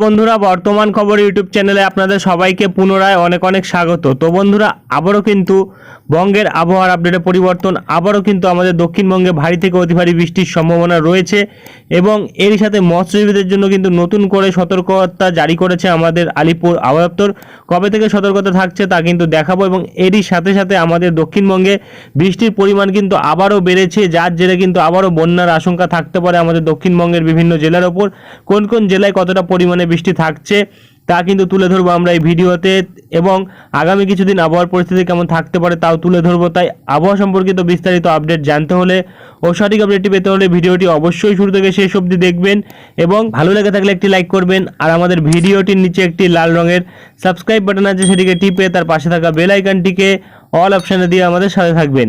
বন্ধুরা, বর্তমান খবর ইউটিউব চ্যানেলে আপনাদের সবাইকে পুনরায় অনেক অনেক স্বাগত। তো বন্ধুরা, আবারও কিন্তু বঙ্গের আবহাওয়ার আপডেটে পরিবর্তন, আবারও কিন্তু আমাদের দক্ষিণবঙ্গে ভারী থেকে অতি ভারী বৃষ্টির সম্ভাবনা রয়েছে এবং এরই সাথে মৎস্যজীবীদের জন্য কিন্তু নতুন করে সতর্কতা জারি করেছে আমাদের আলিপুর আবহাওয়া কবে থেকে সতর্কতা থাকছে তা কিন্তু দেখাবো এবং এরই সাথে সাথে আমাদের দক্ষিণবঙ্গে বৃষ্টির পরিমাণ কিন্তু আবারও বেড়েছে, যার জেরে কিন্তু আবারও বন্যার আশঙ্কা থাকতে পারে আমাদের দক্ষিণবঙ্গের বিভিন্ন জেলার ওপর। কোন কোন জেলায় কতটা পরিমাণে বৃষ্টি থাকছে, তা কিন্তু তুলে ধরবো আমরা এই ভিডিওতে এবং আগামী কিছুদিন আবহাওয়ার পরিস্থিতি কেমন থাকতে পারে তাও তুলে ধরবো। তাই আবহাওয়া সম্পর্কিত বিস্তারিত আপডেট জানতে হলে ও সঠিক আপডেটটি পেতে হলে ভিডিওটি অবশ্যই শুরু থেকে শেষ অবধি দেখবেন এবং ভালো লেগে থাকলে একটি লাইক করবেন আর আমাদের ভিডিওটির নিচে একটি লাল রঙের সাবস্ক্রাইব বাটন আছে সেটিকে টিপে তার পাশে থাকা বেল আইকনটিকে অল অপশানে দিয়ে আমাদের সাথে থাকবেন।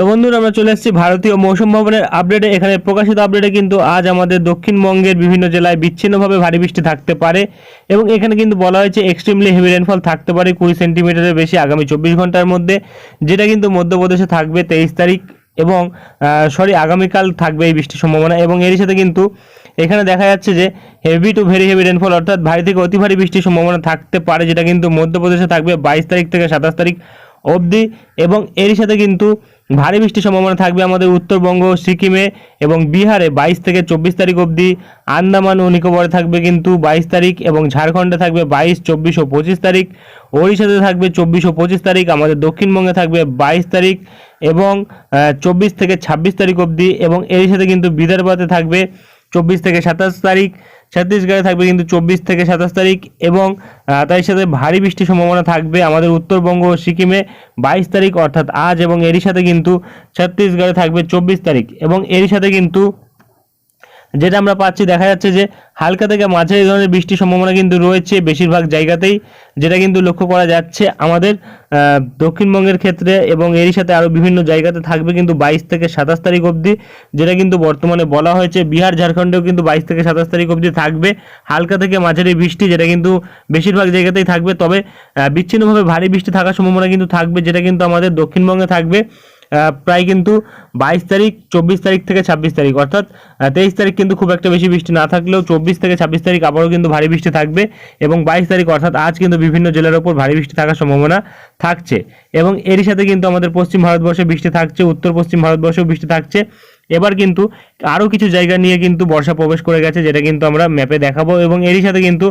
তো বন্ধুরা, আমরা চলে এসেছি ভারতীয় মৌসুম ভবনের আপডেটে এখানে প্রকাশিত আপডেটে কিন্তু আজ আমাদের দক্ষিণবঙ্গের বিভিন্ন জেলায় বিচ্ছিন্নভাবে ভারী বৃষ্টি থাকতে পারে এবং এখানে কিন্তু বলা হয়েছে এক্সট্রিমলি হেভি রেনফল থাকতে পারে কুড়ি সেন্টিমিটারের বেশি আগামী চব্বিশ ঘণ্টার মধ্যে, যেটা কিন্তু মধ্যপ্রদেশে থাকবে তেইশ তারিখ এবং সরি আগামীকাল থাকবে এই বৃষ্টির সম্ভাবনা এবং এরই সাথে কিন্তু এখানে দেখা যাচ্ছে যে heavy to very heavy rainfall অর্থাৎ ভারী থেকে অতি ভারী বৃষ্টির সম্ভাবনা থাকতে পারে, যেটা কিন্তু মধ্যপ্রদেশে থাকবে বাইশ তারিখ থেকে সাতাশ তারিখ অবধি এবং এরই সাথে কিন্তু ভারী বৃষ্টির সম্ভাবনা থাকবে আমাদের উত্তরবঙ্গ, সিকিমে এবং বিহারে বাইশ থেকে চব্বিশ তারিখ অবধি। আন্দামান ও নিকোবরে থাকবে কিন্তু বাইশ তারিখ এবং ঝাড়খণ্ডে থাকবে বাইশ, চব্বিশ ও পঁচিশ তারিখ। ওড়িশাতে থাকবে চব্বিশ ও পঁচিশ তারিখ, আমাদের দক্ষিণবঙ্গে থাকবে বাইশ তারিখ এবং চব্বিশ থেকে ছাব্বিশ তারিখ অবধি এবং এরই সাথে কিন্তু বিদর্ভতে থাকবে চব্বিশ থেকে সাতাশ তারিখ। ছত্তিশগড়ে থাকবে কিন্তু চব্বিশ থেকে সাতাশ তারিখ এবং তাই সাথে ভারী বৃষ্টির সম্ভাবনা থাকবে আমাদের উত্তরবঙ্গ ও সিকিমে বাইশ তারিখ অর্থাৎ আজ এবং এরই সাথে কিন্তু ছত্তিশগড়ে থাকবে চব্বিশ তারিখ এবং এরই সাথে কিন্তু যেটা আমরা পাচ্ছি, দেখা যাচ্ছে যে হালকা থেকে মাঝারি ধরনের বৃষ্টির সম্ভাবনা কিন্তু রয়েছে বেশিরভাগ জায়গাতেই, যেটা কিন্তু লক্ষ্য করা যাচ্ছে। আমাদের দক্ষিণবঙ্গের ক্ষেত্রে এবং এরই সাথে আরও বিভিন্ন জায়গাতে থাকবে কিন্তু বাইশ থেকে সাতাশ তারিখ অবধি, যেটা কিন্তু বর্তমানে বলা হয়েছে বিহার, ঝাড়খণ্ডেও কিন্তু বাইশ থেকে সাতাশ তারিখ অবধি থাকবে। হালকা থেকে মাঝারি বৃষ্টি, যেটা কিন্তু বেশিরভাগ জায়গাতেই থাকবে। তবে বিচ্ছিন্নভাবে ভারী বৃষ্টি থাকার সম্ভাবনা কিন্তু থাকবে, যেটা কিন্তু আমাদের দক্ষিণবঙ্গে থাকবে। প্রায় কিন্তু বাইশ তারিখ, চব্বিশ তারিখ থেকে ছাব্বিশ তারিখ। অর্থাৎ তেইশ তারিখ কিন্তু খুব একটা বেশি বৃষ্টি না থাকলেও চব্বিশ থেকে ছাব্বিশ তারিখ আবারও কিন্তু ভারী বৃষ্টি থাকবে এবং বাইশ তারিখ, অর্থাৎ আজ কিন্তু বিভিন্ন জেলার ওপর ভারী বৃষ্টি থাকার সম্ভাবনা থাকছে। এবং এরই সাথে কিন্তু আমাদের পশ্চিম ভারতবর্ষে বৃষ্টি থাকছে, উত্তর পশ্চিম ভারতবর্ষেও বৃষ্টি থাকছে। এবার কিন্তু আরও কিছু জায়গা নিয়ে কিন্তু বর্ষা প্রবেশ করে গেছে, যেটা কিন্তু আমরা ম্যাপে দেখাবো। এবং এরই সাথে কিন্তু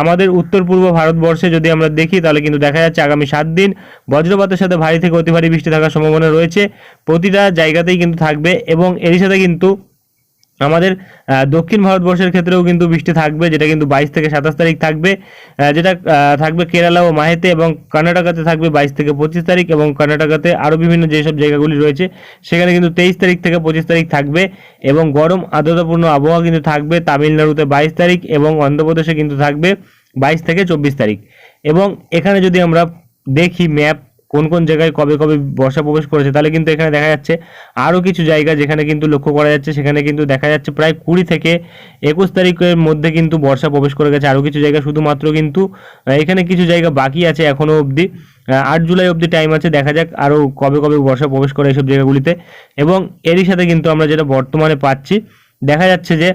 আমাদের উত্তর পূর্ব ভারতবর্ষে যদি আমরা দেখি, তাহলে কিন্তু দেখা যাচ্ছে আগামী সাত দিন বজ্রপাতের সাথে ভারী থেকে অতি ভারী বৃষ্টি থাকার সম্ভাবনা রয়েছে। প্রতিটা জায়গাতেই কিন্তু থাকবে এবং এরই সাথে কিন্তু আমাদের দক্ষিণ ভারতবর্ষের ক্ষেত্রেও কিন্তু বৃষ্টি থাকবে, যেটা কিন্তু বাইশ থেকে সাতাশ তারিখ থাকবে যেটা থাকবে কেরালা ও মাহেতে এবং কর্ণাটকাতে থাকবে বাইশ থেকে পঁচিশ তারিখ এবং কর্ণাটকাতে আরও বিভিন্ন যেসব জায়গাগুলি রয়েছে, সেখানে কিন্তু তেইশ তারিখ থেকে পঁচিশ তারিখ থাকবে এবং গরম আর্দ্রতাপূর্ণ আবহাওয়া কিন্তু থাকবে তামিলনাড়ুতে বাইশ তারিখ এবং অন্ধ্রপ্রদেশে কিন্তু থাকবে বাইশ থেকে চব্বিশ তারিখ। এবং এখানে যদি আমরা দেখি ম্যাপ কোন কোন জায়গায় কবে কবে বর্ষা প্রবেশ করেছে তাহলে কিন্তু এখানে দেখা যাচ্ছে আরও কিছু জায়গা যেখানে কিন্তু লক্ষ্য করা যাচ্ছে, সেখানে কিন্তু দেখা যাচ্ছে প্রায় কুড়ি থেকে একুশ তারিখের মধ্যে কিন্তু বর্ষা প্রবেশ করে গেছে। আরও কিছু জায়গা শুধুমাত্র কিন্তু এখানে কিছু জায়গা বাকি আছে এখনও অবধি। আট জুলাই অবধি টাইম আছে, দেখা যাক আরও কবে কবে বর্ষা প্রবেশ করে এইসব জায়গাগুলিতে। এবং এরই সাথে কিন্তু আমরা যেটা বর্তমানে পাচ্ছি, দেখা যাচ্ছে যে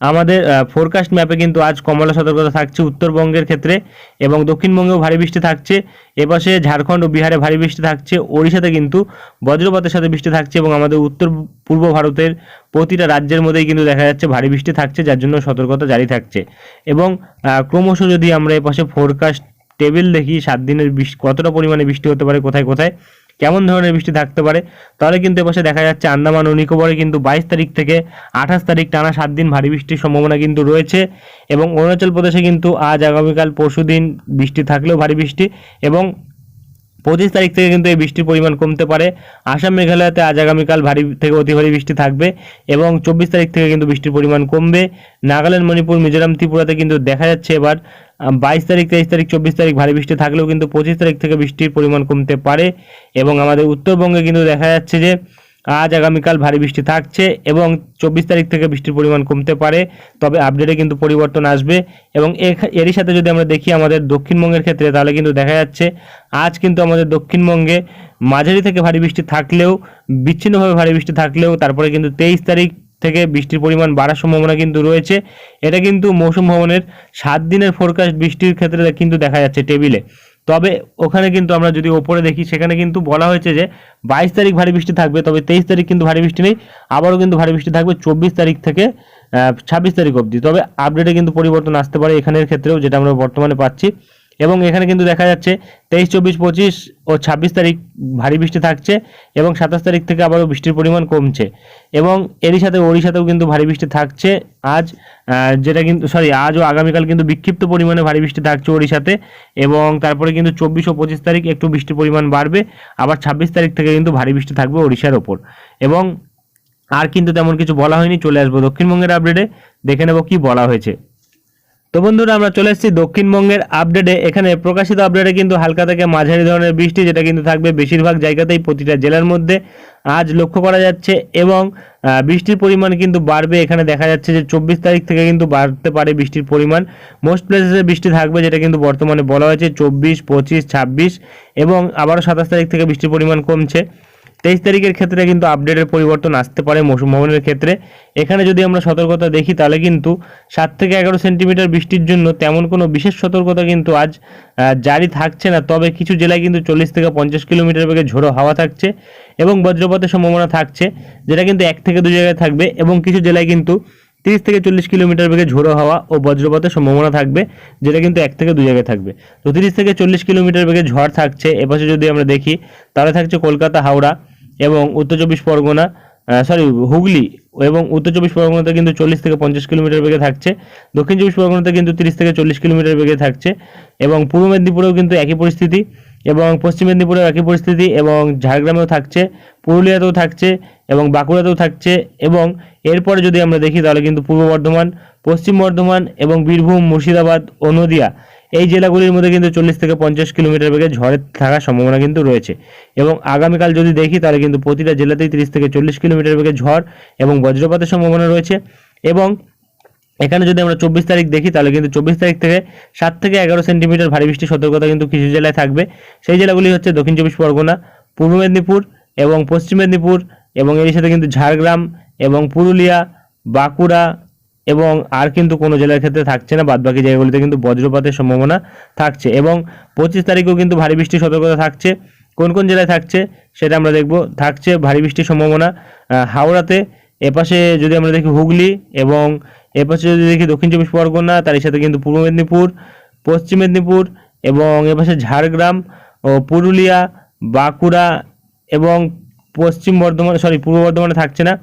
আমাদের ফোরকাস্ট ম্যাপে কিন্তু আজ কমলা সতর্কতা থাকছে উত্তরবঙ্গের ক্ষেত্রে এবং দক্ষিণবঙ্গেও ভারী বৃষ্টি থাকছে। এপাশে ঝাড়খণ্ড ও বিহারে ভারী বৃষ্টি থাকছে। ওড়িশাতে কিন্তু বজ্রপাতের সাথে বৃষ্টি থাকছে এবং আমাদের উত্তর পূর্ব ভারতের প্রতিটা রাজ্যের মধ্যেই কিন্তু দেখা যাচ্ছে ভারী বৃষ্টি থাকছে, যার জন্য সতর্কতা জারি থাকছে। এবং ক্রমশ যদি আমরা এপাশে ফোরকাস্ট টেবিল দেখি, সাত দিনের বৃষ্টি কতটা পরিমাণে বৃষ্টি হতে পারে, কোথায় কোথায় কেমন ধরনের বৃষ্টি থাকতে পারে? তাহলে কিন্তু এপাশে দেখা যাচ্ছে আন্দামান ও নিকোবরে কিন্তু বাইশ তারিখ থেকে আঠাশ তারিখ টানা সাত দিন ভারী বৃষ্টির সম্ভাবনা কিন্তু রয়েছে এবং অরুণাচল প্রদেশে কিন্তু আজ আগামীকাল পরশু দিন বৃষ্টি থাকলেও ভারী বৃষ্টি এবং পঁচিশ তারিখ থেকে কিন্তু এই বৃষ্টির পরিমাণ কমতে পারে। আসাম মেঘালয়তে আজ আগামীকাল ভারী থেকে অতি ভারী বৃষ্টি থাকবে এবং চব্বিশ তারিখ থেকে কিন্তু বৃষ্টির পরিমাণ কমবে। নাগাল্যান্ড, মণিপুর, মিজোরাম, ত্রিপুরাতে কিন্তু দেখা যাচ্ছে এবার বাইশ তারিখ, তেইশ তারিখ, চব্বিশ তারিখ ভারী বৃষ্টি থাকলেও কিন্তু পঁচিশ তারিখ থেকে বৃষ্টির পরিমাণ কমতে পারে এবং আমাদের উত্তরবঙ্গে কিন্তু দেখা যাচ্ছে যে আজ আগামীকাল ভারী বৃষ্টি থাকছে এবং চব্বিশ তারিখ থেকে বৃষ্টির পরিমাণ কমতে পারে, তবে আপডেটে কিন্তু পরিবর্তন আসবে এবং এরই সাথে যদি আমরা দেখি আমাদের দক্ষিণবঙ্গের ক্ষেত্রে, তাহলে কিন্তু দেখা যাচ্ছে আজ কিন্তু আমাদের দক্ষিণবঙ্গে মাঝারি থেকে ভারী বৃষ্টি থাকলেও, বিচ্ছিন্নভাবে ভারী বৃষ্টি থাকলেও, তারপরে কিন্তু তেইশ তারিখ থেকে বৃষ্টির পরিমাণ বাড়ার সম্ভাবনা কিন্তু রয়েছে। এটা কিন্তু মৌসুম ভবনের সাত দিনের ফোরকাস্ট বৃষ্টির ক্ষেত্রে কিন্তু দেখা যাচ্ছে টেবিলে। তবে ওখানে কিন্তু আমরা যদি ওপরে দেখি, সেখানে কিন্তু বলা হয়েছে যে বাইশ তারিখ ভারী বৃষ্টি থাকবে, তবে তেইশ তারিখ কিন্তু ভারী বৃষ্টি নেই, আবারও কিন্তু ভারী বৃষ্টি থাকবে চব্বিশ তারিখ থেকে ছাব্বিশ তারিখ অবধি। তবে আপডেটে কিন্তু পরিবর্তন আসতে পারে এখানের ক্ষেত্রেও, যেটা আমরা বর্তমানে পাচ্ছি। এবং এখানে কিন্তু দেখা যাচ্ছে তেইশ, চব্বিশ, পঁচিশ ও ছাব্বিশ তারিখ ভারী বৃষ্টি থাকছে এবং সাতাশ তারিখ থেকে আবারও বৃষ্টির পরিমাণ কমছে। এবং এরই সাথে ওড়িশাতেও কিন্তু ভারী বৃষ্টি থাকছে আজ যেটা কিন্তু সরি আজ ও আগামীকাল কিন্তু বিক্ষিপ্ত পরিমাণে ভারী বৃষ্টি থাকছে ওড়িশাতে এবং তারপরে কিন্তু চব্বিশ ও পঁচিশ তারিখ একটু বৃষ্টির পরিমাণ বাড়বে, আবার ছাব্বিশ তারিখ থেকে কিন্তু ভারী বৃষ্টি থাকবে ওড়িশার ওপর। এবং আর কিন্তু তেমন কিছু বলা হয়নি, চলে আসব দক্ষিণবঙ্গের আপডেটে দেখে নেব কি বলা হয়েছে। তো বন্ধুরা, আমরা চলে এসেছি দক্ষিণবঙ্গের আপডেটে। এখানে প্রকাশিত আপডেটে কিন্তু হালকা থেকে মাঝারি ধরনের বৃষ্টি, যেটা কিন্তু থাকবে বেশিরভাগ জায়গাতেই প্রতিটা জেলার মধ্যে। আজ লক্ষ্য করা যাচ্ছে এবং বৃষ্টির পরিমাণ কিন্তু বাড়বে। এখানে দেখা যাচ্ছে যে চব্বিশ তারিখ থেকে কিন্তু বাড়তে পারে বৃষ্টির পরিমাণ। মোস্ট প্লেসেসে বৃষ্টি থাকবে, যেটা কিন্তু বর্তমানে বলা হয়েছে চব্বিশ, পঁচিশ, ছাব্বিশ এবং আবারও সাতাশ তারিখ থেকে বৃষ্টির পরিমাণ কমছে। তেইশ তারিখের ক্ষেত্রে কিন্তু আপডেটের পরিবর্তন আসতে পারে মৌসুম ভবনের ক্ষেত্রে। এখানে যদি আমরা সতর্কতা দেখি, তাহলে কিন্তু সাত থেকে এগারো সেন্টিমিটার বৃষ্টির জন্য তেমন কোনো বিশেষ সতর্কতা কিন্তু আজ জারি থাকছে না। তবে কিছু জেলায় কিন্তু চল্লিশ থেকে পঞ্চাশ কিলোমিটার বেগে ঝোড়ো হাওয়া থাকছে এবং বজ্রপাতের সম্ভাবনা থাকছে, যেটা কিন্তু এক থেকে দু জায়গায় থাকবে এবং কিছু জেলায় কিন্তু তিরিশ থেকে চল্লিশ কিলোমিটার বেগে ঝোড়ো হাওয়া ও বজ্রপাতের সম্ভাবনা থাকবে, যেটা কিন্তু এক থেকে দু জায়গায় থাকবে। তো তিরিশ থেকে চল্লিশ কিলোমিটার বেগে ঝড় থাকছে এপাশে যদি আমরা দেখি, তাহলে থাকছে কলকাতা, হাওড়া এবং উত্তর চব্বিশ পরগনা সরি হুগলি এবং উত্তর চব্বিশ পরগনাতে কিন্তু চল্লিশ থেকে পঞ্চাশ কিলোমিটার বেগে থাকছে, দক্ষিণ চব্বিশ পরগনাতে কিন্তু তিরিশ থেকে চল্লিশ কিলোমিটার বেগে থাকছে এবং পূর্ব মেদিনীপুরেও কিন্তু একই পরিস্থিতি। এবং পশ্চিম মেদিনীপুরেও একই পরিস্থিতি এবং ঝাড়গ্রামেও থাকছে, পুরুলিয়াতেও থাকছে এবং বাঁকুড়াতেও থাকছে এবং এরপরে যদি আমরা দেখি তাহলে কিন্তু পূর্ব বর্ধমান, পশ্চিম বর্ধমান এবং বীরভূম, মুর্শিদাবাদ ও নদিয়া এই জেলাগুলির মধ্যে কিন্তু চল্লিশ থেকে পঞ্চাশ কিলোমিটার বেগে ঝড়ের থাকার সম্ভাবনা কিন্তু রয়েছে এবং আগামীকাল যদি দেখি তাহলে কিন্তু প্রতিটা জেলাতেই তিরিশ থেকে চল্লিশ কিলোমিটার বেগে ঝড় এবং বজ্রপাতের সম্ভাবনা রয়েছে এবং এখানে যদি আমরা চব্বিশ তারিখ দেখি, তাহলে কিন্তু চব্বিশ তারিখ থেকে সাত থেকে এগারো সেন্টিমিটার ভারী বৃষ্টির সতর্কতা কিন্তু কিছু জেলায় থাকবে। সেই জেলাগুলি হচ্ছে দক্ষিণ চব্বিশ পরগনা, পূর্ব মেদিনীপুর এবং পশ্চিম মেদিনীপুর এবং এর সাথে কিন্তু ঝাড়গ্রাম এবং পুরুলিয়া, বাঁকুড়া এবং আর কিন্তু কোনো জেলার ক্ষেত্রে থাকছে না। বাদবাকি জায়গাগুলিতে কিন্তু বজ্রপাতের সম্ভাবনা থাকছে এবং পঁচিশ তারিখেও কিন্তু ভারী বৃষ্টির সতর্কতা থাকছে। কোন কোন জেলায় থাকছে সেটা আমরা দেখব। থাকছে ভারী বৃষ্টির সম্ভাবনা হাওড়াতে, এপাশে যদি আমরা দেখি হুগলি এবং এপাশে যদি দেখি দক্ষিণ চব্বিশ পরগনা তার সাথে কিন্তু পূর্ব মেদিনীপুর, পশ্চিম মেদিনীপুর এবং এপাশে ঝাড়গ্রাম ও পুরুলিয়া, বাঁকুড়া এবং পশ্চিম বর্ধমান সরি পূর্ব বর্ধমানে থাকছে না,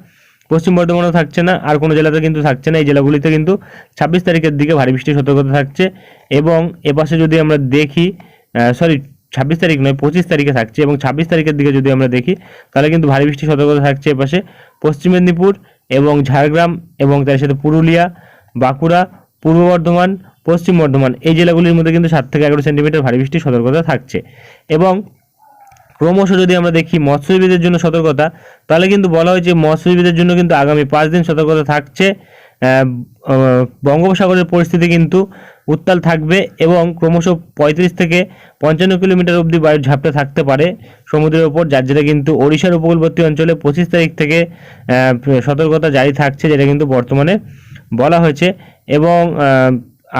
পশ্চিম বর্ধমানেও থাকছে না, আর কোনো জেলাতে কিন্তু থাকছে না। এই জেলাগুলিতে কিন্তু ছাব্বিশ তারিখের দিকে ভারী বৃষ্টির সতর্কতা থাকছে এবং এপাশে যদি আমরা দেখি সরি ছাব্বিশ তারিখ নয়, পঁচিশ তারিখে থাকছে এবং ছাব্বিশ তারিখের দিকে যদি আমরা দেখি, তাহলে কিন্তু ভারী বৃষ্টির সতর্কতা থাকছে এপাশে পশ্চিম মেদিনীপুর এবং ঝাড়গ্রাম এবং তার সাথে পুরুলিয়া, বাঁকুড়া, পূর্ব বর্ধমান, পশ্চিম বর্ধমান এই জেলাগুলির মধ্যে কিন্তু সাত থেকে এগারো সেন্টিমিটার ভারী বৃষ্টির সতর্কতা থাকছে। এবং ক্রমশ যদি আমরা দেখি মৎস্যজীবীদের জন্য সতর্কতা, তাহলে কিন্তু বলা হয়েছে মৎস্যজীবীদের জন্য কিন্তু আগামী পাঁচ দিন সতর্কতা থাকছে। বঙ্গোপসাগরের পরিস্থিতি কিন্তু উত্তাল থাকবে এবং ক্রমশ পঁয়ত্রিশ থেকে পঞ্চান্ন কিলোমিটার অবধি বায়ুর ঝাপটা থাকতে পারে। সমুদ্রের ওপর যার যেটা কিন্তু ওড়িশার উপকূলবর্তী অঞ্চলে পঁচিশ তারিখ থেকে সতর্কতা জারি থাকছে, যেটা কিন্তু বর্তমানে বলা হয়েছে। এবং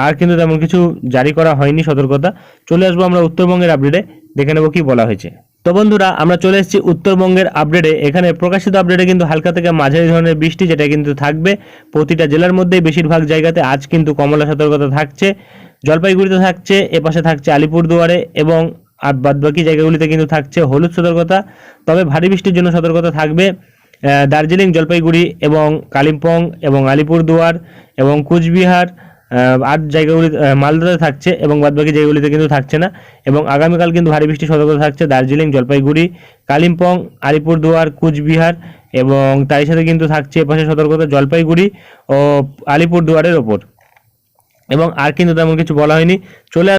আর কিন্তু তেমন কিছু জারি করা হয়নি সতর্কতা। চলে আসব আমরা উত্তরবঙ্গের আপডেটে দেখে নেব কি বলা হয়েছে। তো বন্ধুরা, আমরা চলে এসেছি উত্তরবঙ্গের আপডেটে এখানে প্রকাশিত আপডেটে কিন্তু হালকা থেকে মাঝারি ধরনের বৃষ্টি, যেটা কিন্তু থাকবে। প্রতিটা জেলার মধ্যেই বেশিরভাগ জায়গাতে আজ কিন্তু কমলা সতর্কতা থাকছে, জলপাইগুড়িতে থাকছে, এপাশে থাকছে আলিপুরদুয়ারে এবং আর বাদবাকি জায়গাগুলিতে কিন্তু থাকছে হলুদ সতর্কতা। তবে ভারী বৃষ্টির জন্য সতর্কতা থাকবে দার্জিলিং, জলপাইগুড়ি এবং কালিম্পং এবং আলিপুরদুয়ার এবং কুচবিহার আর জায়গাগুলি মালদাতে থাকছে এবং বাদবাকি জায়গাগুলিতে কিন্তু থাকছে না। এবং আগামীকাল কিন্তু ভারী বৃষ্টির সতর্কতা থাকছে দার্জিলিং, জলপাইগুড়ি, কালিম্পং, আলিপুরদুয়ার, কুচবিহার এবং তারই সাথে কিন্তু থাকছে এপাশে সতর্কতা জলপাইগুড়ি ও আলিপুরদুয়ারের ওপর। এবং আর কিন্তু তেমন কিছু বলা হয়নি। চলে